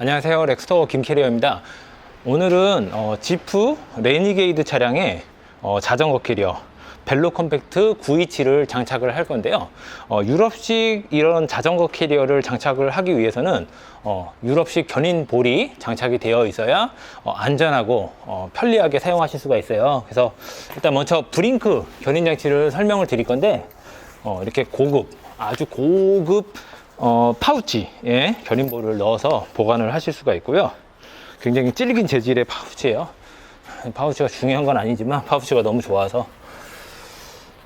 안녕하세요. 렉스터 김캐리어입니다. 오늘은 어, 지프 레니게이드 차량에 어, 자전거 캐리어 벨로 컴팩트 927을 장착을 할 건데요. 어, 유럽식 이런 자전거 캐리어를 장착을 하기 위해서는 어, 유럽식 견인 볼이 장착이 되어 있어야 어, 안전하고 어, 편리하게 사용하실 수가 있어요. 그래서 일단 먼저 브링크 견인 장치를 설명을 드릴 건데 어, 이렇게 고급 아주 고급 어, 파우치에 견인볼을 넣어서 보관을 하실 수가 있고요. 굉장히 질긴 재질의 파우치예요. 파우치가 중요한 건 아니지만 파우치가 너무 좋아서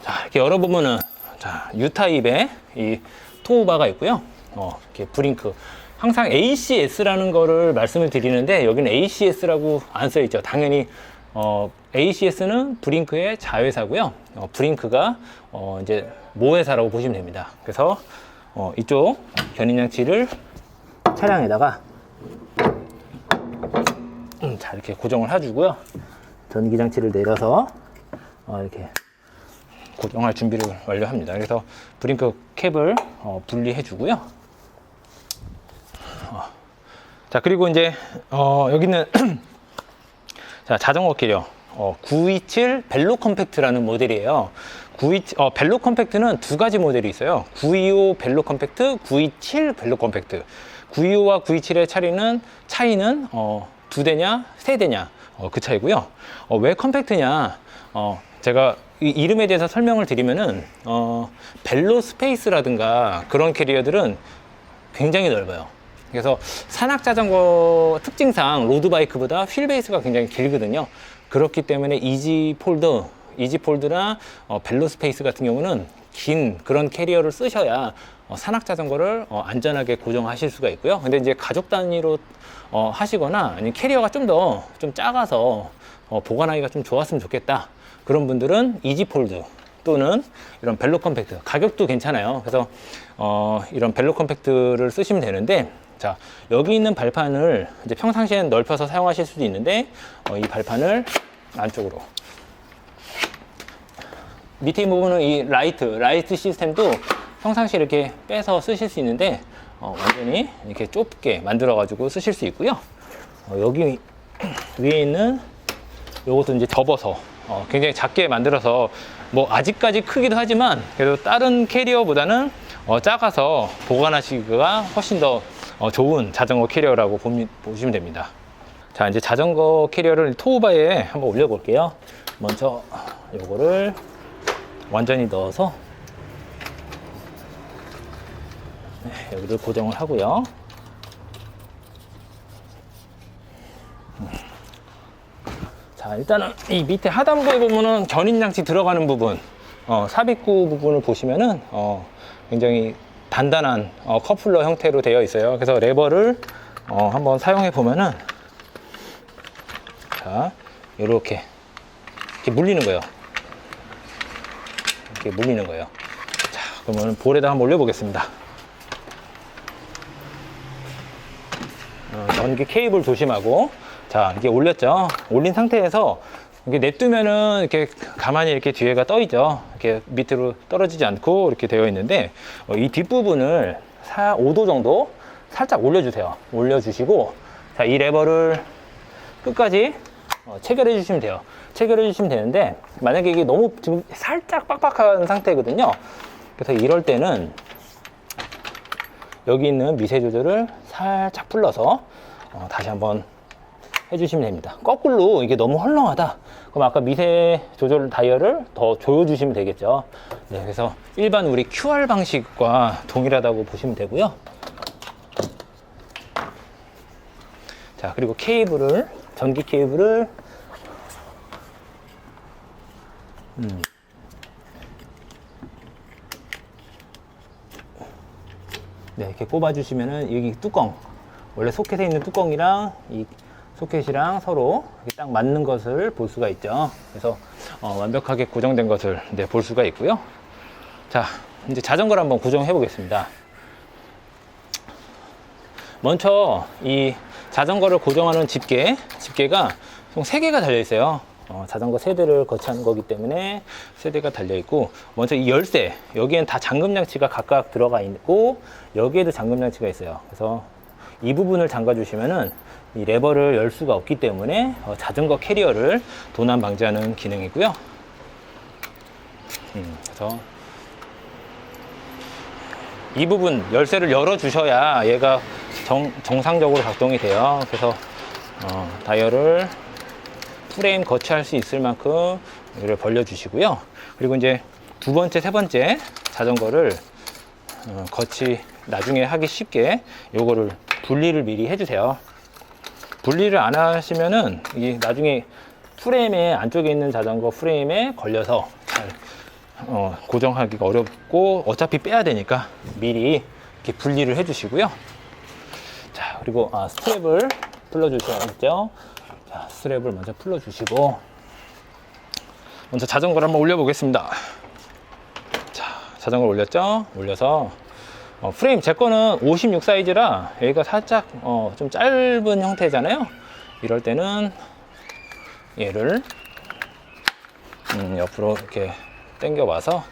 자 이렇게 열어보면은 자 U타입의 이 토우바가 있고요. 어, 이렇게 브링크 항상 ACS라는 거를 말씀을 드리는데 여기는 ACS라고 안 써 있죠. 당연히 어, ACS는 브링크의 자회사고요. 어, 브링크가 어, 이제 모회사라고 보시면 됩니다. 그래서 어, 이쪽 견인 장치를 차량에다가 음, 자 이렇게 고정을 해주고요. 전기 장치를 내려서 어, 이렇게 고정할 준비를 완료합니다. 그래서 브링크 캡을 어, 분리해 주고요. 어, 자 그리고 이제 어, 여기는 자 자전거 캐리어 어, 927 벨로 컴팩트라는 모델이에요. 927, 어, 벨로 컴팩트는 두 가지 모델이 있어요. 925 벨로 컴팩트, 927 벨로 컴팩트. 925와 927의 차이는 차이는 어, 두 대냐, 세 대냐 어, 그 차이고요. 어, 왜 컴팩트냐? 어, 제가 이 이름에 대해서 설명을 드리면은 어, 벨로 스페이스라든가 그런 캐리어들은 굉장히 넓어요. 그래서 산악 자전거 특징상 로드 바이크보다 휠 베이스가 굉장히 길거든요. 그렇기 때문에 이지 폴드, 이지 폴드나 어, 벨로 스페이스 같은 경우는 긴 그런 캐리어를 쓰셔야 어, 산악 자전거를 어, 안전하게 고정하실 수가 있고요. 근데 이제 가족 단위로 어, 하시거나 아니면 캐리어가 좀더좀 작아서 어, 보관하기가 좀 좋았으면 좋겠다. 그런 분들은 이지 폴드 또는 이런 벨로 컴팩트 가격도 괜찮아요. 그래서 어, 이런 벨로 컴팩트를 쓰시면 되는데 자 여기 있는 발판을 이제 평상시엔 넓혀서 사용하실 수도 있는데 어, 이 발판을 안쪽으로 밑에 부분은 이 라이트 라이트 시스템도 평상시에 이렇게 빼서 쓰실 수 있는데 어, 완전히 이렇게 좁게 만들어 가지고 쓰실 수 있고요 어, 여기 위에 있는 요것도 이제 접어서 어, 굉장히 작게 만들어서 뭐 아직까지 크기도 하지만 그래도 다른 캐리어보다는 어, 작아서 보관하시기가 훨씬 더 어, 좋은 자전거 캐리어라고 보미, 보시면 됩니다. 자 이제 자전거 캐리어를 토우바에 한번 올려볼게요. 먼저 요거를 완전히 넣어서 네, 여기를 고정을 하고요. 자 일단은 이 밑에 하단부에 보면은 견인 장치 들어가는 부분. 어, 삽입구 부분을 보시면은 어, 굉장히 단단한 어, 커플러 형태로 되어 있어요. 그래서 레버를 어, 한번 사용해 보면은 자 이렇게 이렇게 물리는 거예요 이렇게 물리는 거예요. 자 그러면 볼에다 한번 올려보겠습니다. 어, 전기 케이블 조심하고 자 이게 올렸죠? 올린 상태에서 이렇게 냅두면은 이렇게 가만히 이렇게 뒤에가 떠 있죠? 이렇게 밑으로 떨어지지 않고 이렇게 되어 있는데 어, 이 뒷부분을 4, 5도 정도 살짝 올려주세요. 올려주시고 자 이 레버를 끝까지 어, 체결해 주시면 돼요 체결해 주시면 되는데 만약에 이게 너무 지금 살짝 빡빡한 상태거든요 그래서 이럴 때는 여기 있는 미세 조절을 살짝 풀러서 어, 다시 한번 해주시면 됩니다. 거꾸로 이게 너무 헐렁하다. 그럼 아까 미세 조절 다이얼을 더 조여주시면 되겠죠. 네, 그래서 일반 우리 QR 방식과 동일하다고 보시면 되고요. 자, 그리고 케이블을, 전기 케이블을, 음. 네, 이렇게 꼽아주시면은 여기 뚜껑, 원래 소켓에 있는 뚜껑이랑 이 소켓이랑 서로 딱 맞는 것을 볼 수가 있죠. 그래서 어, 완벽하게 고정된 것을 네, 볼 수가 있고요. 자, 이제 자전거를 한번 고정해 보겠습니다. 먼저 이 자전거를 고정하는 집게, 집게가 총 3개가 달려 있어요. 어, 자전거 세대를 거치하는 거기 때문에 세대가 달려 있고 먼저 이 열쇠 여기엔 다 잠금 장치가 각각 들어가 있고 여기에도 잠금 장치가 있어요. 그래서 이 부분을 잠가 주시면은 이 레버를 열 수가 없기 때문에 어, 자전거 캐리어를 도난 방지하는 기능이고요. 음, 그래서 이 부분 열쇠를 열어 주셔야 얘가 정, 정상적으로 작동이 돼요. 그래서 어, 다이얼을 프레임 거치할 수 있을 만큼 이를 벌려 주시고요. 그리고 이제 두 번째, 세 번째 자전거를 어, 거치 나중에 하기 쉽게 요거를 분리를 미리 해주세요. 분리를 안 하시면은 이 나중에 프레임에 안쪽에 있는 자전거 프레임에 걸려서 잘 어, 고정하기가 어렵고 어차피 빼야 되니까 미리 이렇게 분리를 해주시고요. 자 그리고 아, 스트랩을 풀어주셔야겠죠. 자 스트랩을 먼저 풀어주시고 먼저 자전거를 한번 올려보겠습니다. 자 자전거를 올렸죠. 올려서 어, 프레임 제 거는 56 사이즈라 여기가 살짝 어, 좀 짧은 형태잖아요. 이럴 때는 얘를 음, 옆으로 이렇게 당겨 와서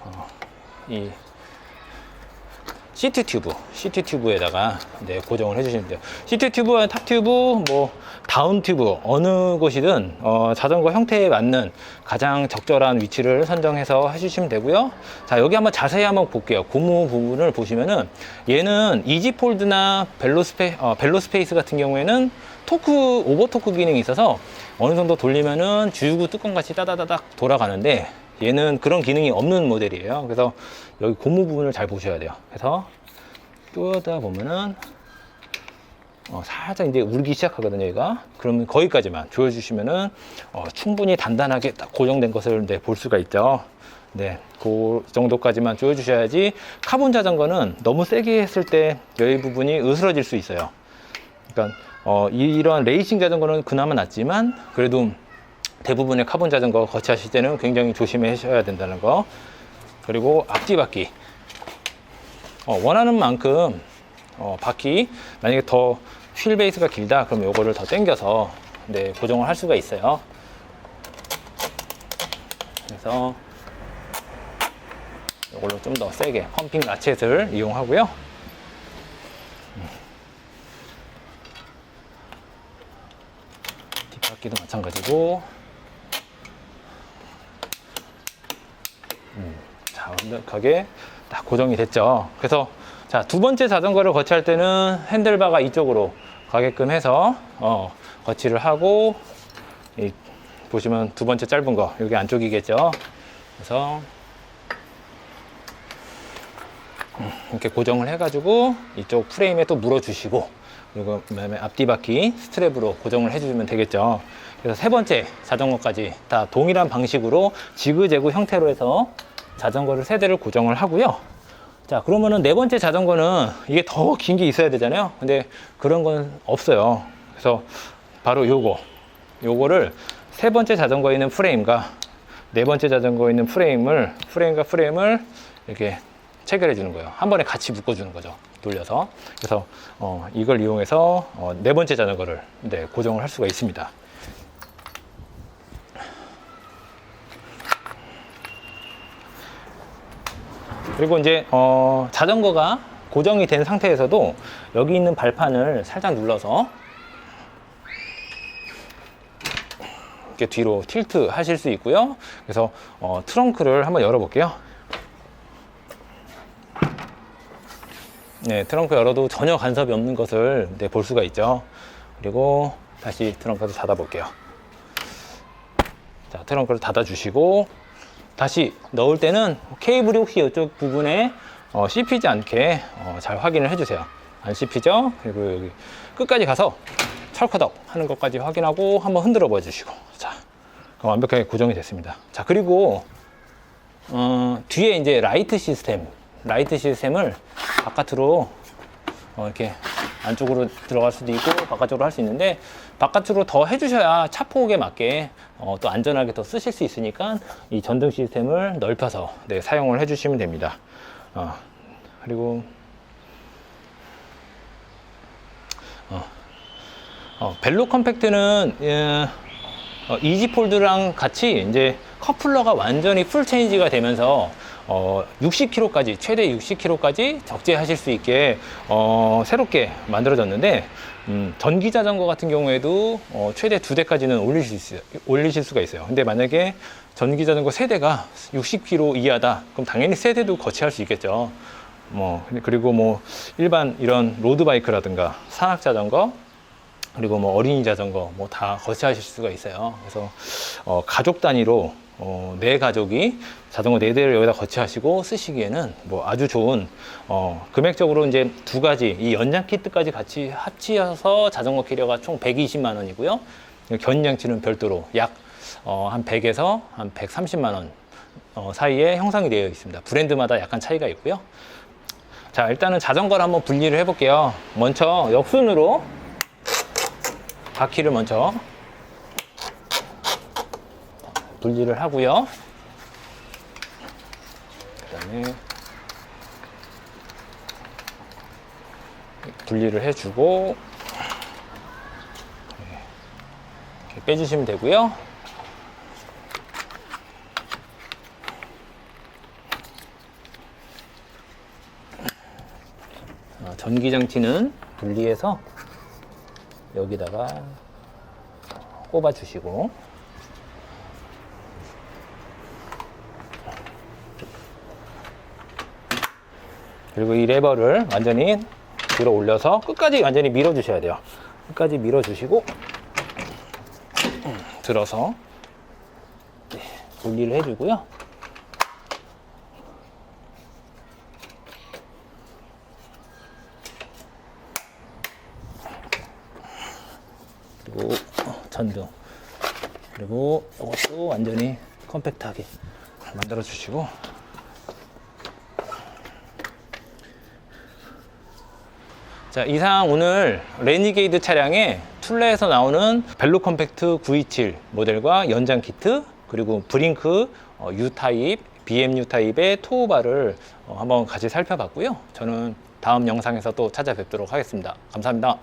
어, 이 시트 튜브, 시트 튜브에다가 네, 고정을 해주시면 돼요. 시트 튜브와 탑 튜브, 뭐 다운 튜브 어느 곳이든 어, 자전거 형태에 맞는 가장 적절한 위치를 선정해서 해주시면 되고요. 자 여기 한번 자세히 한번 볼게요. 고무 부분을 보시면은 얘는 이지폴드나 벨로스페 어, 벨로스페이스 같은 경우에는 토크 오버 토크 기능이 있어서 어느 정도 돌리면은 주유구 뚜껑 같이 따다다닥 돌아가는데 얘는 그런 기능이 없는 모델이에요. 그래서 여기 고무 부분을 잘 보셔야 돼요. 그래서 뚫다 보면은 어, 살짝 이제 울기 시작하거든요, 얘가. 그러면 거기까지만 조여주시면은 어, 충분히 단단하게 딱 고정된 것을 네, 볼 수가 있죠. 네, 그 정도까지만 조여주셔야지 카본 자전거는 너무 세게 했을 때 여기 부분이 으스러질 수 있어요. 그러니까 어, 이- 이런 레이싱 자전거는 그나마 낫지만 그래도 대부분의 카본 자전거 거치하실 때는 굉장히 조심하셔야 된다는 거. 그리고 앞뒤 바퀴. 어, 원하는 만큼 어, 바퀴 만약에 더 휠 베이스가 길다 그럼 요거를 더 당겨서 네, 고정을 할 수가 있어요. 그래서 이걸로 좀 더 세게 펌핑 라쳇을 이용하고요. 뒷바퀴도 마찬가지고 음, 자 완벽하게 딱 고정이 됐죠 그래서 자 두 번째 자전거를 거치할 때는 핸들바가 이쪽으로 가게끔 해서 어, 거치를 하고 이, 보시면 두 번째 짧은 거 여기 안쪽이겠죠 그래서 음, 이렇게 고정을 해가지고 이쪽 프레임에 또 물어주시고 그리고 그다음에 앞뒤 바퀴 스트랩으로 고정을 해주시면 되겠죠. 그래서 세 번째 자전거까지 다 동일한 방식으로 지그재그 형태로 해서 자전거를 세 대를 고정을 하고요. 자 그러면은 네 번째 자전거는 이게 더 긴 게 있어야 되잖아요. 근데 그런 건 없어요. 그래서 바로 요거 요거를 세 번째 자전거에 있는 프레임과 네 번째 자전거에 있는 프레임을 프레임과 프레임을 이렇게 체결해 주는 거예요. 한 번에 같이 묶어 주는 거죠. 돌려서. 그래서 어, 이걸 이용해서 어, 네 번째 자전거를 네, 고정을 할 수가 있습니다. 그리고 이제 어, 자전거가 고정이 된 상태에서도 여기 있는 발판을 살짝 눌러서 이렇게 뒤로 틸트 하실 수 있고요. 그래서 어, 트렁크를 한번 열어볼게요. 네, 트렁크 열어도 전혀 간섭이 없는 것을 네, 볼 수가 있죠. 그리고 다시 트렁크를 닫아볼게요. 자, 트렁크를 닫아주시고 다시 넣을 때는 케이블이 혹시 이쪽 부분에 어, 씹히지 않게 어, 잘 확인을 해주세요. 안 씹히죠? 그리고 여기 끝까지 가서 철커덕 하는 것까지 확인하고 한번 흔들어 봐 주시고 자, 그럼 완벽하게 고정이 됐습니다. 자, 그리고 어, 뒤에 이제 라이트 시스템, 라이트 시스템을 바깥으로 어, 이렇게 안쪽으로 들어갈 수도 있고 바깥쪽으로 할 수 있는데 바깥으로 더 해주셔야 차 폭에 맞게 어, 또 안전하게 더 쓰실 수 있으니까 이 전등 시스템을 넓혀서 네, 사용을 해주시면 됩니다. 어, 그리고 어, 어, 벨로 컴팩트는 예, 어, 이지 폴드랑 같이 이제 커플러가 완전히 풀 체인지가 되면서 어, 60km까지 최대 60km까지 적재하실 수 있게 어, 새롭게 만들어졌는데 음, 전기 자전거 같은 경우에도 어, 최대 두 대까지는 올리실, 수, 올리실 수가 있어요. 근데 만약에 전기 자전거 세 대가 60km 이하다, 그럼 당연히 세 대도 거치할 수 있겠죠. 뭐 그리고 뭐 일반 이런 로드 바이크라든가 산악 자전거 그리고 뭐 어린이 자전거 뭐 다 거치하실 수가 있어요. 그래서 어, 가족 단위로 어, 네 가족이 자전거 네 대를 여기다 거치하시고 쓰시기에는 뭐 아주 좋은 어, 금액적으로 이제 두 가지 이 연장 키트까지 같이 합치어서 자전거 캐리어가 총 120만 원이고요. 견장치는 별도로 약 어, 한 100에서 한 130만 원 어, 사이에 형성이 되어 있습니다. 브랜드마다 약간 차이가 있고요. 자, 일단은 자전거를 한번 분리를 해볼게요. 먼저 역순으로 바퀴를 먼저 분리를 하고요. 그다음에 분리를 해주고 이렇게 빼주시면 되고요. 어, 전기장치는 분리해서 여기다가 꼽아 주시고 그리고 이 레버를 완전히 들어 올려서 끝까지 완전히 밀어 주셔야 돼요. 끝까지 밀어 주시고 들어서 네, 분리를 해 주고요. 그리고 전등. 그리고 이것도 완전히 컴팩트하게 만들어 주시고 자 이상 오늘 레니게이드 차량의 툴레에서 나오는 벨로 컴팩트 927 모델과 연장 키트 그리고 브링크 어, U 타입 BMU 타입의 토우바를 어, 한번 같이 살펴봤고요. 저는 다음 영상에서 또 찾아뵙도록 하겠습니다. 감사합니다